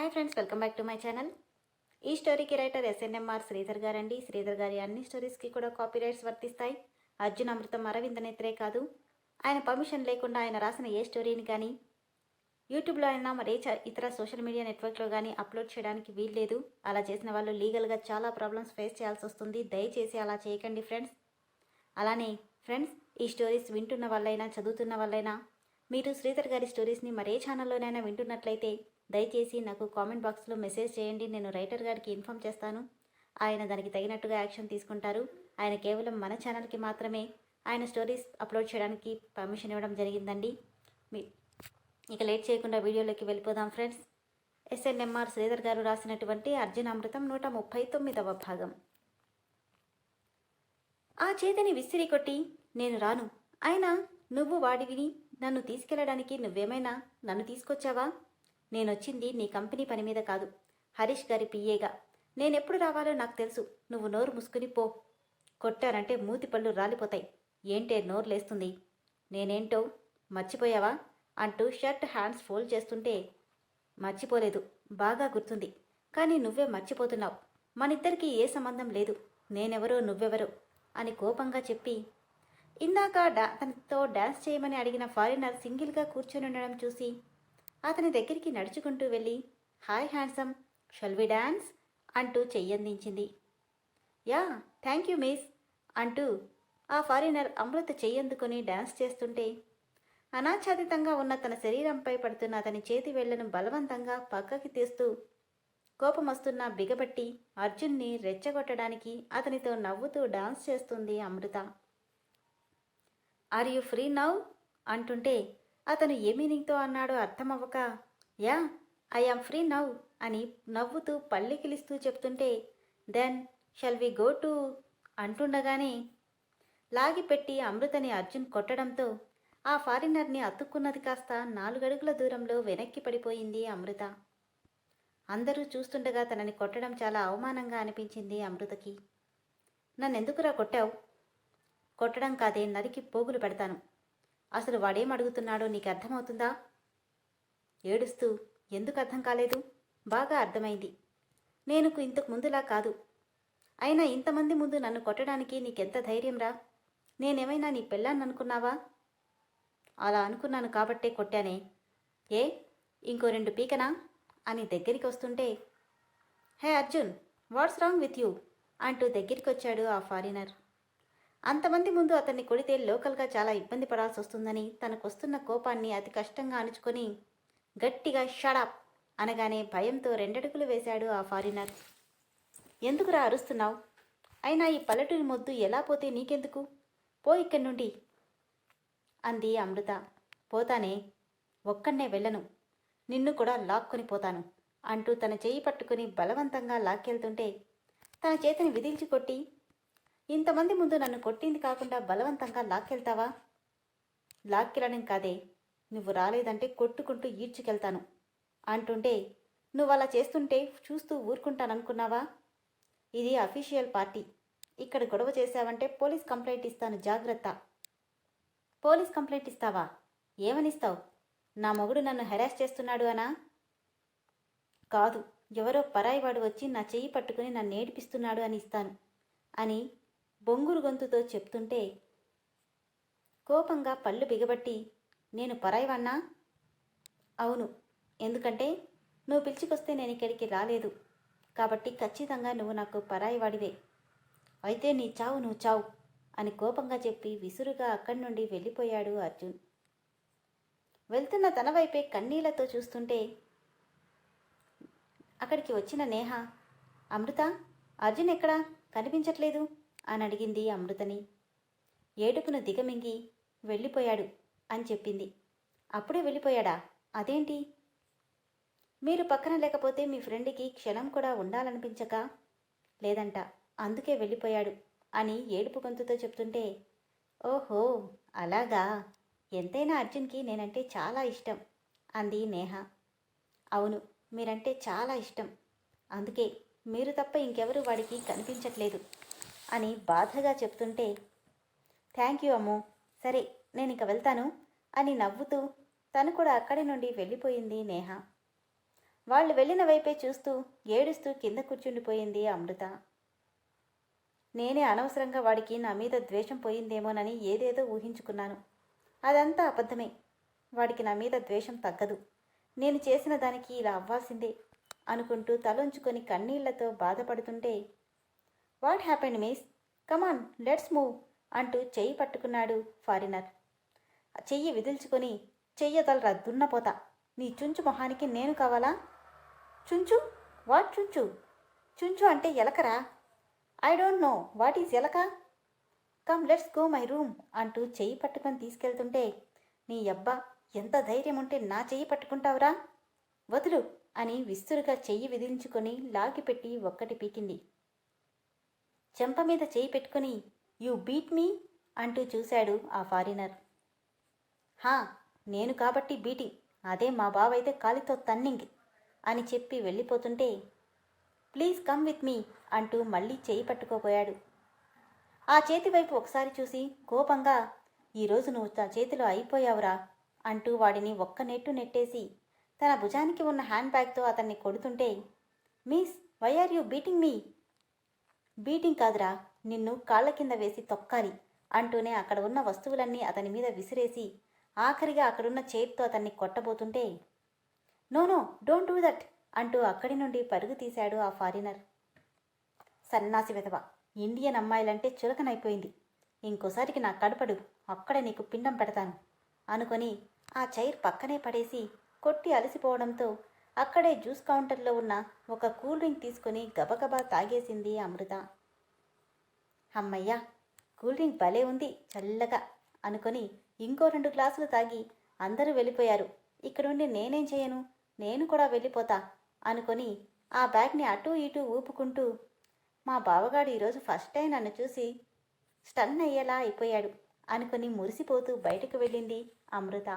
Hi friends welcome back to my channel. ఈ స్టోరీకి writer SNMR Sridhar గారండి. శ్రీధర్ గారి అన్ని స్టోరీస్కి కూడా కాపీ రైట్స్ వర్తిస్తాయి. అర్జున్ అమృతం అరవింద్ నేత్రే కాదు. ఆయన పర్మిషన్ లేకుండా ఆయన రాసిన ఏ స్టోరీని కానీ యూట్యూబ్లో అయినా మరే చ- ఇతర సోషల్ మీడియా నెట్వర్క్లో కానీ అప్లోడ్ చేయడానికి వీల్లేదు అలా చేసిన వాళ్ళు లీగల్గా చాలా ప్రాబ్లమ్స్ ఫేస్ చేయాల్సి వస్తుంది. దయచేసి అలా చేయకండి ఫ్రెండ్స్. అలానే ఫ్రెండ్స్ ఈ స్టోరీస్ వింటున్న వాళ్ళైనా చదువుతున్న వాళ్ళైనా మీరు శ్రీధర్ గారి స్టోరీస్ని మరే ఛానల్లోనైనా వింటున్నట్లయితే దయచేసి నాకు కామెంట్ బాక్స్లో మెసేజ్ చేయండి నేను రైటర్ గారికి ఇన్ఫామ్ చేస్తాను. ఆయన దానికి తగినట్టుగా యాక్షన్ తీసుకుంటారు. ఆయన కేవలం మన ఛానల్కి మాత్రమే ఆయన స్టోరీస్ అప్లోడ్ చేయడానికి పర్మిషన్ ఇవ్వడం జరిగిందండి. మీ ఇక లేట్ చేయకుండా వీడియోలోకి వెళ్ళిపోదాం ఫ్రెండ్స్. ఎస్ఎన్ఎంఆర్ శ్రీధర్ గారు రాసినటువంటి అర్జున అమృతం నూట ముప్పై తొమ్మిదవ భాగం. ఆ చేతిని విసిరి కొట్టి నేను రాను. అయినా నువ్వు వాడివిని నన్ను తీసుకెళ్ళడానికి నువ్వేమైనా నన్ను తీసుకొచ్చావా? నేనొచ్చింది నీ కంపెనీ పని మీద కాదు. హరీష్ గారి పిఏగా. నేనెప్పుడు రావాలో నాకు తెలుసు. నువ్వు నోరు ముసుకుని పో. కొట్టారంటే మూతిపళ్ళు రాలిపోతాయి. ఏంటే నోరు లేస్తుంది? నేనేంటో? మర్చిపోయావా? అంటూ షర్ట్ హ్యాండ్స్ ఫోల్డ్ చేస్తుంటే మర్చిపోలేదు. బాగా గుర్తుంది. కానీ నువ్వే మర్చిపోతున్నావు. మనిద్దరికీ ఏ సంబంధం లేదు. నేనెవరో నువ్వెవరో? అని కోపంగా చెప్పి ఇందాక డా తనతో డాన్స్ చేయమని అడిగిన ఫారినర్ సింగిల్గా కూర్చొని ఉండడం చూసి అతని దగ్గరికి నడుచుకుంటూ వెళ్ళి hi handsome shall we dance? అంటూ చెయ్యందించింది. యా థ్యాంక్ యూ మిస్ అంటూ ఆ ఫారినర్ అమృత చెయ్యందుకొని డాన్స్ చేస్తుంటే అనాచ్ఛాదితంగా ఉన్న తన శరీరంపై పడుతున్న అతని చేతి వేళ్ళను బలవంతంగా పక్కకి తీస్తూ కోపం వస్తున్న బిగబట్టి అర్జున్ని రెచ్చగొట్టడానికి అతనితో నవ్వుతూ డాన్స్ చేస్తుంది Amrita. Are you free now? అంటుంటే అతను ఏ మీనింగ్తో అన్నాడో అర్థమవ్వక yeah I am free now అని నవ్వుతూ పళ్ళికిలిస్తూ చెప్తుంటే then shall we go to అంటుండగానే లాగిపెట్టి అమృతని అర్జున్ కొట్టడంతో ఆ ఫారినర్ని అతుక్కున్నది కాస్త నాలుగడుగుల దూరంలో వెనక్కి పడిపోయింది అమృత. అందరూ చూస్తుండగా తనని కొట్టడం చాలా అవమానంగా అనిపించింది అమృతకి. నన్నెందుకురా కొట్టావు? కొట్టడం కాదే నరికి పోగులు పెడతాను. అసలు వాడేం అడుగుతున్నాడో నీకు అర్థమవుతుందా? ఏడుస్తూ ఎందుకు అర్థం కాలేదు? బాగా అర్థమైంది. నేను ఇంతకు ముందులా కాదు. అయినా ఇంతమంది ముందు నన్ను కొట్టడానికి నీకెంత ధైర్యం రా? నేనేమైనా నీ పెళ్ళాన్ని అనుకున్నావా? అలా అనుకున్నాను కాబట్టే కొట్టానే. ఏ? ఇంకో రెండు పీకనా? అని దగ్గరికి వస్తుంటే hey Arjun what's wrong with you? అంటూ దగ్గరికి వచ్చాడు ఆ ఫారినర్. అంతమంది ముందు అతన్ని కొడితే లోకల్గా చాలా ఇబ్బంది పడాల్సి వస్తుందని తనకొస్తున్న కోపాన్ని అతి కష్టంగా అణుచుకొని గట్టిగా షడాప్ అనగానే భయంతో రెండడుగులు వేశాడు ఆ ఫారినర్. ఎందుకురా అరుస్తున్నావు? అయినా ఈ పల్లెటూరి మొద్దు ఎలా పోతే నీకెందుకు? పో ఇక్కడి నుండి అంది అమృత. పోతానే ఒక్కనే వెళ్ళను. నిన్ను కూడా లాక్కొని పోతాను అంటూ తన చేయి పట్టుకుని బలవంతంగా లాక్కెళ్తుంటే తన చేతిని విదిల్చి కొట్టి ఇంతమంది ముందు నన్ను కొట్టింది కాకుండా బలవంతంగా లాక్కెళ్తావా? లాక్కెళ్ళడం కాదే. నువ్వు రాలేదంటే కొట్టుకుంటూ ఈడ్చుకెళ్తాను. అంటుంటే నువ్వు అలా చేస్తుంటే చూస్తూ ఊరుకుంటాననుకున్నావా? ఇది అఫీషియల్ పార్టీ. ఇక్కడ గొడవ చేశావంటే పోలీస్ కంప్లైంట్ ఇస్తాను జాగ్రత్త. పోలీస్ కంప్లైంట్ ఇస్తావా? ఏమనిస్తావు? నా మొగుడు నన్ను హెరాస్ చేస్తున్నాడు అనా? కాదు ఎవరో పరాయివాడు వచ్చి నా చెయ్యి పట్టుకుని నన్ను ఏడిపిస్తున్నాడు అని ఇస్తాను అని బొంగురు గొంతుతో చెప్తుంటే కోపంగా పళ్ళు బిగబట్టి నేను పరాయివన్నా అవును. ఎందుకంటే నువ్వు పిలిచికొస్తే నేను ఇక్కడికి రాలేదు. కాబట్టి ఖచ్చితంగా నువ్వు నాకు పరాయివాడివే. అయితే నీ చావు నువ్వు చావు అని కోపంగా చెప్పి విసురుగా అక్కడి నుండి వెళ్ళిపోయాడు అర్జున్. వెళ్తున్న తన వైపే కన్నీళ్ళతో చూస్తుంటే అక్కడికి వచ్చిన నేహ అమృత అర్జున్ ఎక్కడా? కనిపించట్లేదు. అని అడిగింది అమృతని. ఏడుపున దిగమింగి వెళ్ళిపోయాడు అని చెప్పింది. అప్పుడే వెళ్ళిపోయాడా? అదేంటి? మీరు పక్కన లేకపోతే మీ ఫ్రెండ్కి క్షణం కూడా ఉండాలనిపించక? లేదంట అందుకే వెళ్ళిపోయాడు అని ఏడుపు గొంతుతో చెప్తుంటే ఓహో అలాగా? ఎంతైనా అర్జున్కి నేనంటే చాలా ఇష్టం అంది నేహ. అవును మీరంటే చాలా ఇష్టం. అందుకే మీరు తప్ప ఇంకెవరు వాడికి కనిపించట్లేదు. అని బాధగా చెప్తుంటే థ్యాంక్ యూ అమ్ము సరే నేను ఇక వెళ్తాను అని నవ్వుతూ తను కూడా అక్కడి నుండి వెళ్ళిపోయింది నేహ. వాళ్ళు వెళ్ళిన వైపే చూస్తూ ఏడుస్తూ కింద కూర్చుండిపోయింది అమృత. నేనే అనవసరంగా వాడికి నా మీద ద్వేషం పోయిందేమోనని ఏదేదో ఊహించుకున్నాను. అదంతా అబద్ధమే. వాడికి నా మీద ద్వేషం తగ్గదు. నేను చేసిన దానికి ఇలా అవ్వాల్సిందే అనుకుంటూ తలొంచుకొని కన్నీళ్ళతో బాధపడుతుంటే what happened miss? Come on let's move అంటూ చెయ్యి పట్టుకున్నాడు ఫారినర్. చెయ్యి విదిల్చుకొని చెయ్యగలరా దున్నపోతా నీ చుంచు మొహానికి నేను కావాలా? చుంచు? వాట్ చుంచు? చుంచు అంటే ఎలకరా? I don't know what is ఎలక? Come let's go my room అంటూ చెయ్యి పట్టుకొని తీసుకెళ్తుంటే నీ అబ్బా ఎంత ధైర్యం ఉంటే నా చెయ్యి పట్టుకుంటావురా? వదులు అని విస్తురుగా చెయ్యి విదిలించుకొని లాగిపెట్టి ఒక్కటి పీకింది. చెంప మీద చేయి పెట్టుకుని యు బీట్ మీ? అంటూ చూశాడు ఆ ఫారినర్. హా నేను కాబట్టి బీటింగ్. అదే మా బావైతే కాలితో తన్నింగ్ అని చెప్పి వెళ్ళిపోతుంటే ప్లీజ్ కమ్ విత్ మీ అంటూ మళ్ళీ చేయి పట్టుకోపోయాడు. ఆ చేతి వైపు ఒకసారి చూసి కోపంగా ఈరోజు నువ్వు నా చేతిలో అయిపోయావురా అంటూ వాడిని ఒక్క నెట్టు నెట్టేసి తన భుజానికి ఉన్న హ్యాండ్ బ్యాగ్తో అతన్ని కొడుతుంటే miss why are you beating me? Beating కాదురా నిన్ను కాళ్ళ కింద వేసి తొక్కాలి అంటూనే అక్కడ ఉన్న వస్తువులన్నీ అతని మీద విసిరేసి ఆఖరిగా అక్కడున్న చేతితో అతన్ని కొట్టబోతుంటే no no don't do that అంటూ అక్కడి నుండి పరుగు తీశాడు ఆ ఫారినర్. సన్నాసి విధవ ఇండియన్ అమ్మాయిలంటే చులకనైపోయింది. ఇంకోసారికి నా కడపడు అక్కడే నీకు పిండం పెడతాను అనుకొని ఆ చైర్ పక్కనే పడేసి కొట్టి అలసిపోవడంతో అక్కడే జ్యూస్ కౌంటర్లో ఉన్న ఒక కూల్ డ్రింక్ తీసుకొని గబగబా తాగేసింది అమృత. అమ్మయ్యా కూల్ డ్రింక్ భలే ఉంది చల్లగా అనుకొని ఇంకో రెండు గ్లాసులు తాగి అందరూ వెళ్ళిపోయారు. ఇక్కడుండి నేనేం చేయను? నేను కూడా వెళ్ళిపోతా అనుకొని ఆ బ్యాగ్ని అటూ ఇటూ ఊపుకుంటూ మా బావగాడు ఈరోజు ఫస్ట్ టైం నన్ను చూసి స్టన్ అయ్యేలా అయిపోయాడు అనుకొని మురిసిపోతూ బయటకు వెళ్ళింది అమృత.